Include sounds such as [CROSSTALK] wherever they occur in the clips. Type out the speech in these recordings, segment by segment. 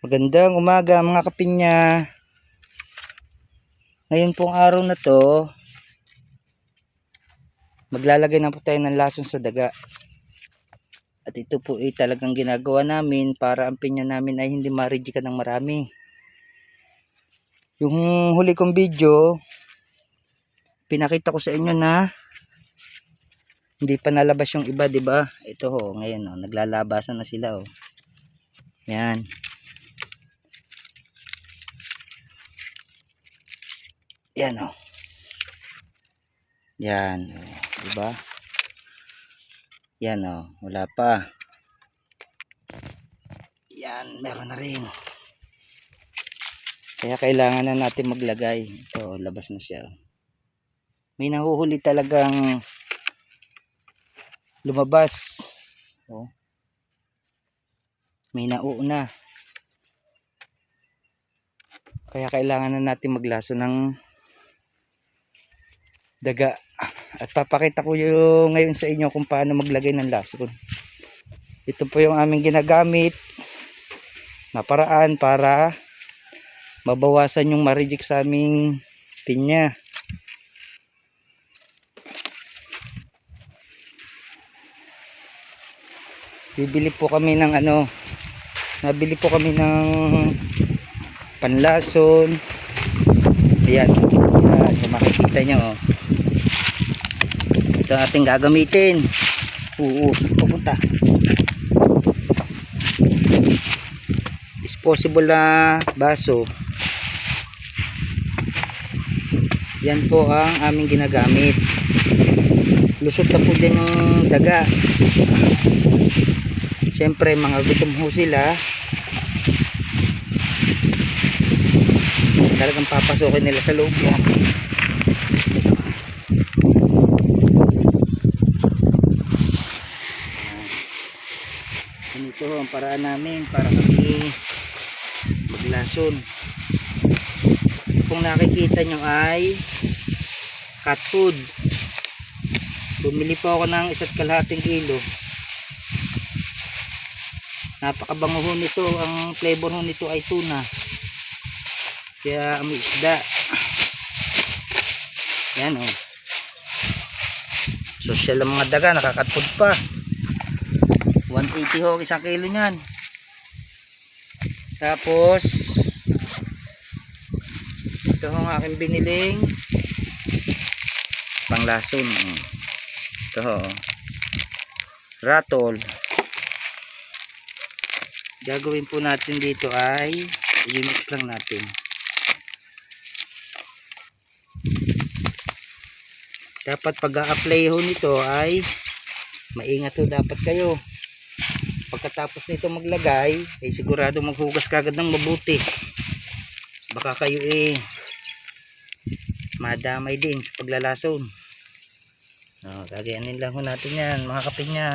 Magandang umaga mga kapinya. Ngayon pong araw na to, maglalagay na po tayo ng lason sa daga. At ito po ay talagang ginagawa namin para ang pinya namin ay hindi ma-reject ng marami. Yung huli kong video, pinakita ko sa inyo na hindi pa nalabas yung iba, 'di ba? Ito ho, ngayon oh, naglalabasan na sila oh. Yan. Yan oh. Yan, oh, 'di ba? Yan oh, wala pa. Yan, meron na rin. Kaya kailangan na natin maglagay. Ito, labas na siya. May nahuhuli talagang lumabas. Oh. May nauuna. Kaya kailangan na natin maglaso ng daga. At papakita ko yung ngayon sa inyo kung paano maglagay ng lason. Ito po yung aming ginagamit na paraan para mabawasan yung ma-reject sa aming pinya. Bibili po kami ng ano, nabili po kami ng panlason. Ayan, ayan makikita nyo. Oh. Ito ating gagamitin. Oo, pupunta? Disposable na baso. Yan po ang aming ginagamit. Lusot na po din yung daga. Siyempre mga gutom ho sila. Talagang papasukin nila sa loob yan. Ang paraan namin para kami maglason. Kung nakikita nyo ay cat food. Bumili po ako ng isa't kalahating kilo. Napakabango ho nito. Ang flavor ho nito ay tuna. Kaya amoy isda. Yan o. Oh. Social ang mga daga. Nakakatpod pa. 180 ho ang isang kilo niyan. Tapos ito ho ang aking biniling panglason. Oh. Ito ho. Ratol. Gagawin po natin dito ay i-mix lang natin. Dapat pag a-apply ho nito ay maingat ho dapat kayo. Pagkatapos nito maglagay, ay sigurado maghugas kagad ng mabuti. Baka kayo eh madamay din sa paglalason. Oh, gagayanin lang ho natin yan mga kapinya.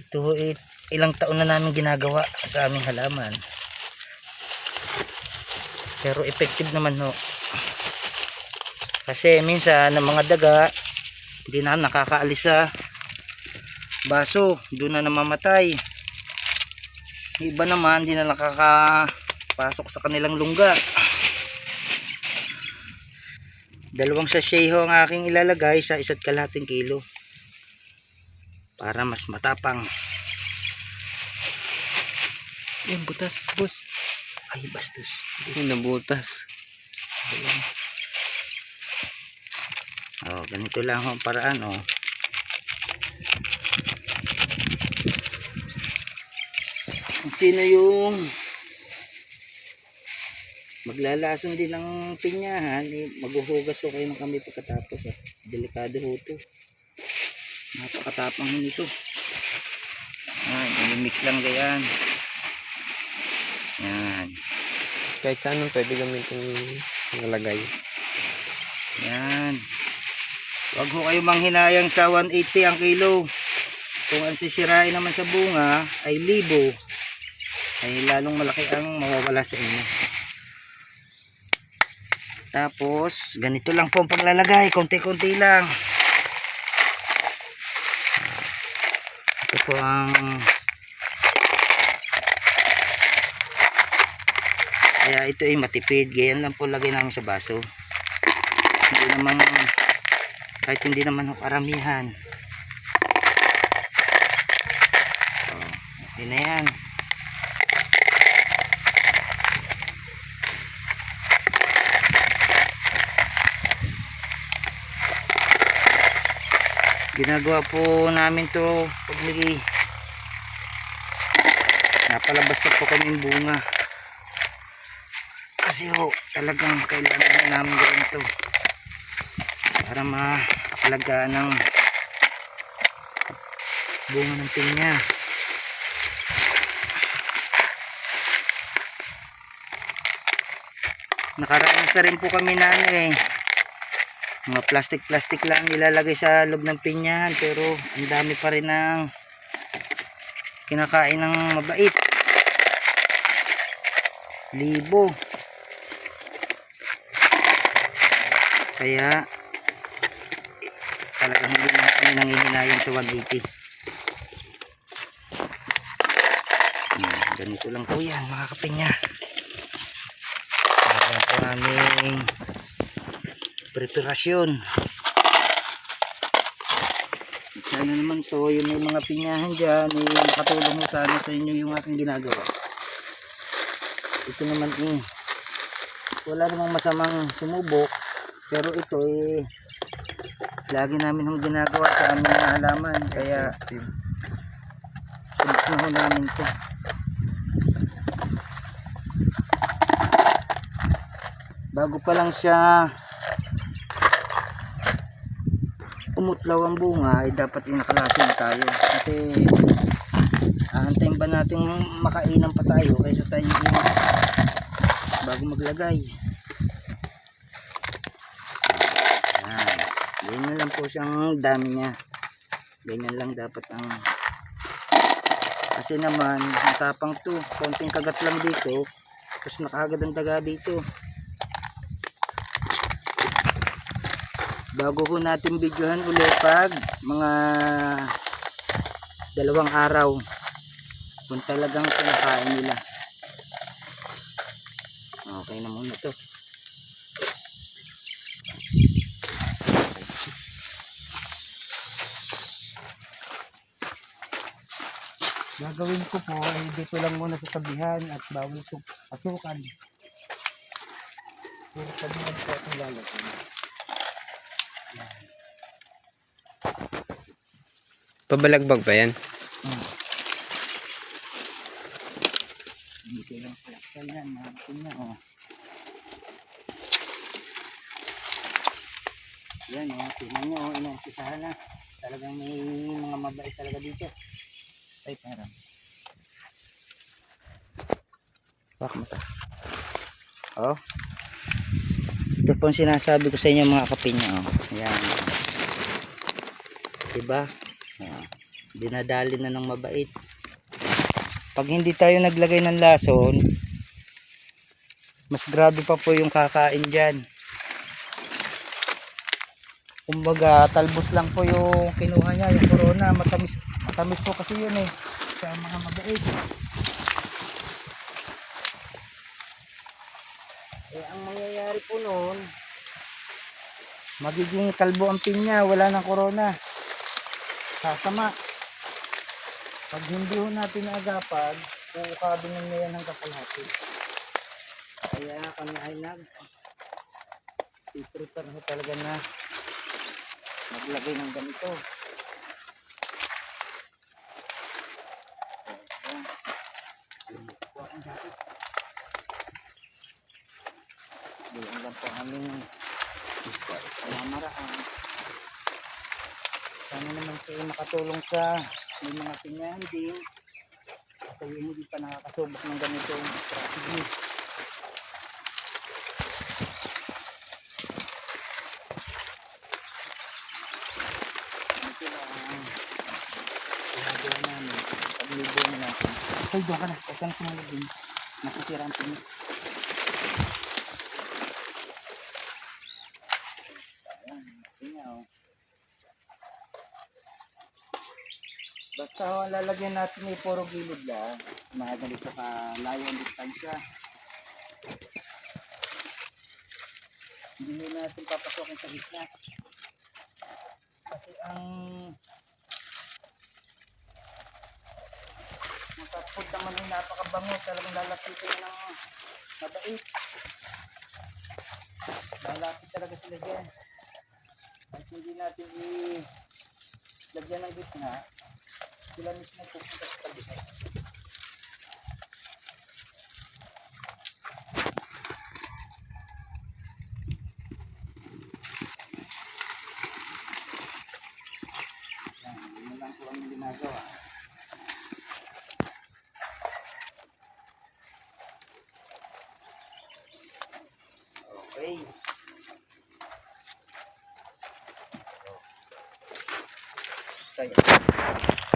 Ito ho eh, ilang taon na namin ginagawa sa aming halaman. Pero effective naman ho. Kasi minsan ng mga daga hindi na nakakaalis sa baso, doon na namamatay. Yung Iba naman hindi na nakakapasok sa kanilang lungga. Dalawang sachet ho ang aking ilalagay sa isa't kalahating kilo. Para mas matapang. Yung butas, boss. Ay, bastos. Yung nabutas. Oh, ganito lang ho ang paraan, oh. Kung Sino yung maglalason din ng pinyahan, eh, maghuhugas ko kayo ng kami pagkatapos. Ah. Delikado ho to. Napakatapang nito. Yan, mix lang gayan. Yan. Kahit saan nung pwede gamitin nalagay. Yan. Huwag ho kayo manghinayang sa 180 ang kilo. Kung ang sisirain naman sa bunga ay libo, ay lalong malaki ang mawawala sa inyo. Tapos, ganito lang po ang paglalagay. Konti-konti lang. Ito po ang Kaya ito ay matipid. Ganyan lang po lagay namin sa baso. Hindi naman, kahit hindi naman karamihan. So, okay na yan. Ginagawa po namin to pag may napalabas na po kaming bunga. Kasi ho talagang kailangan na namin gawin to. Para maalagaan ng bunga ng pinya. Nakaranas na rin po kami na ano eh mga plastic plastic lang nilalagay sa loob ng pinyahan pero ang dami pa rin ng kinakain ng mabait. Libo. Kaya talagang hindi na kami nangihinayang sa 180 hmm, ganito lang po yan mga kapinya. Ayan po aming preparasyon. Sana naman to yung may mga pinyahan dyan eh, makatulong mo sana sa inyo yung aking ginagawa. Ito naman eh wala namang masamang sumubok pero ito eh lagi namin yung ginagawa sa aming mga halaman kaya eh, subok na namin to bago pa lang siya umutlaw ang bunga ay dapat inakalasin tayo. Kasi aantayin ba natin makainan pa tayo kaysa tayo yung bago maglagay. Yan. Ganyan lang po siyang dami niya. Ganyan lang dapat ang kasi naman matapang to. Konting kagat lang dito tapos nakagad ang daga dito bago ho natin videohan ulit pag mga dalawang araw kung talagang kinakain nila. Okay na muna to. Gagawin ko po ay dito lang muna sa tabihan at bawal ito pasukan. Puro tabihan po itong lalagyan Pabalagbag ba yan? Dito lang palaksan yan, mga niya, oh. Yan, oh, tingnan nyo, oh, inumpisahan na. Talagang may mga mabait talaga dito. Ay, pera. Bak mo to. Oh. Ito po ang sinasabi ko sa inyo mga kapinya, oh. Yan. Diba? Oh. Dinadali na ng mabait. Pag hindi tayo naglagay ng lason mas grabe pa po yung kakain dyan. Kumbaga talbos lang po yung kinuha niya yung corona. Matamis, matamis po kasi yun eh sa mga mabait. Eh ang mangyayari po noon magiging kalbo ang pinya wala ng corona sasama pag hindi ho natin naagapan, kuukabin na yan hanggang kalahati. Kaya kami ay nag i-prepare ho talaga na maglagay ng ganito. Diyan lang po aming pamamaraan. Sana naman kayo makatulong sa may mga pinyahan din. Kayo hindi pa nakakasubok ng ganitong strategy. Hoy, doon ka na. Huwag ka na sumunod din nasisira ang pinya Ayan, pinya oh Basta ho, ang lalagyan natin ay puro gilid lang. Mga ganito ka layo ang distansya. Hindi na natin papasokin sa gitna. Kasi ang Matapod naman ay napakabango. Talagang lalapitin ng mabait. Lalapit talaga sila dyan. At hindi natin i-lagyan ng gitna. Sila mismo pupunta sa tabi. Yan, lang po ang ginagawa. Okay. Kaya.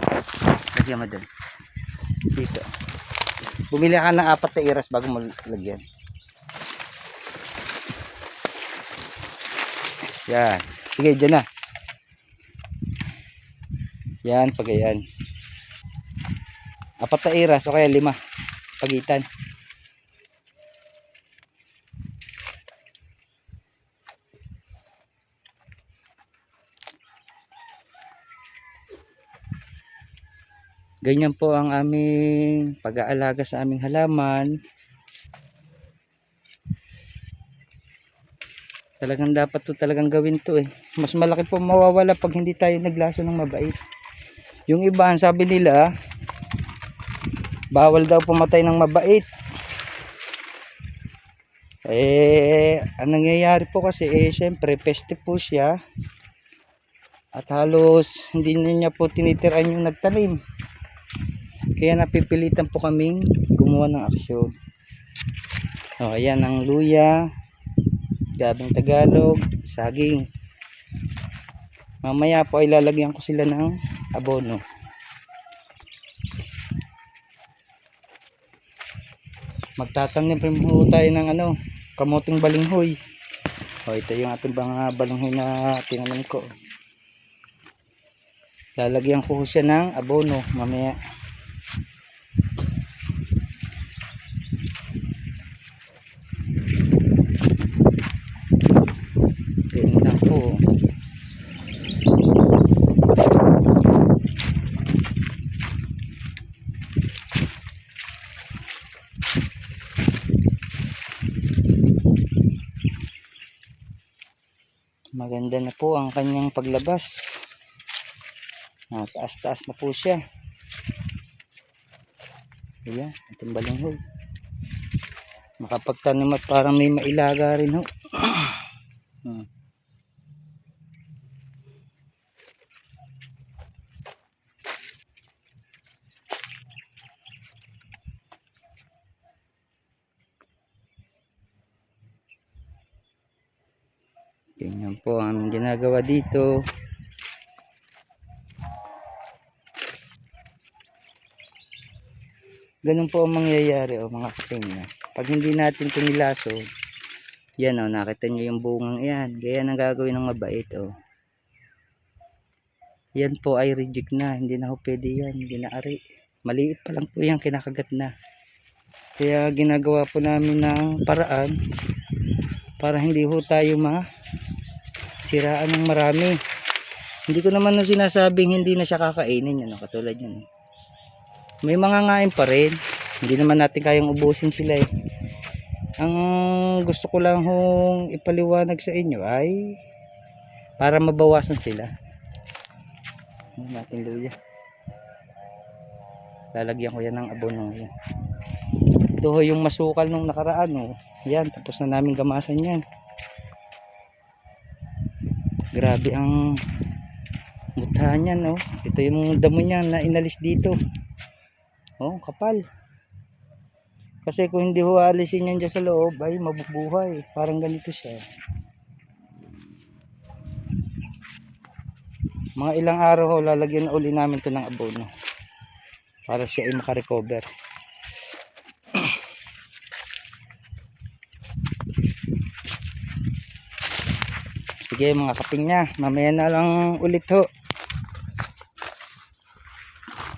Lagyan mo dun. Dito. Bumili ka ng apat na iras bago mo lagyan. Yan. Sige, dyan na. Yan, pagayan. Apat na iras o kaya lima. Pagitan. Ganyan po ang aming pag-aalaga sa aming halaman. Talagang dapat to talagang gawin to eh. Mas malaki po mawawala pag hindi tayo naglaso ng mabait. Yung iba, sabi nila, bawal daw pumatay ng mabait. Eh, ang nangyayari po kasi, eh, syempre, peste po siya. At halos, hindi niya po tinitiran yung nagtanim. Kaya napipilitan po kaming gumawa ng aksyon. O, ayan ang luya, gabing Tagalog, saging. Mamaya po ay lalagyan ko sila ng abono. Magtatanim rin po tayo ng ano, kamuting balinghoy. O, ito yung ating mga balinghoy na tinanim ko. Lalagyan ko siya ng abono mamaya. Ganyan lang po. Maganda na po ang kanyang paglabas. Taas-taas na po siya. Ayan, ating balinghoy. Makapagtanim at parang may mailaga rin ho. [CLEARS THROAT] Hmm. Po ang ginagawa dito. Ganun po ang mangyayari o mga kapinya. Pag hindi natin ito yan o, nakita nyo yung bungang yan. Ganyan ang gagawin ng mabait o. Yan po ay reject na. Hindi na ho pwede yan. Hindi na ari. Maliit pa lang po yan. Kinakagat na. Kaya ginagawa po namin ng paraan para hindi ho tayo ma siraan ng marami. Hindi ko naman nung sinasabing hindi na siya kakainin. Yan, o, katulad yun. May mga ngain pa rin. Hindi naman natin kayang ubusin sila eh. Ang gusto ko lang hong ipaliwanag sa inyo ay para mabawasan sila. Ano natin luya. Lalagyan ko yan ng abono. Ito ho yung masukal nung nakaraan. Oh. Yan, tapos na namin gamasan yan. Grabe ang mutha niyan. Oh. Ito yung damo niya na inalis dito. Oh, kapal. Kasi kung hindi ho alisin yan dyan sa loob, ay mabubuhay. Parang ganito siya. Mga ilang araw ho, lalagyan na uli namin to ng abono. Para siya ay makarecover. Sige mga kaping niya, mamaya na lang ulit ho.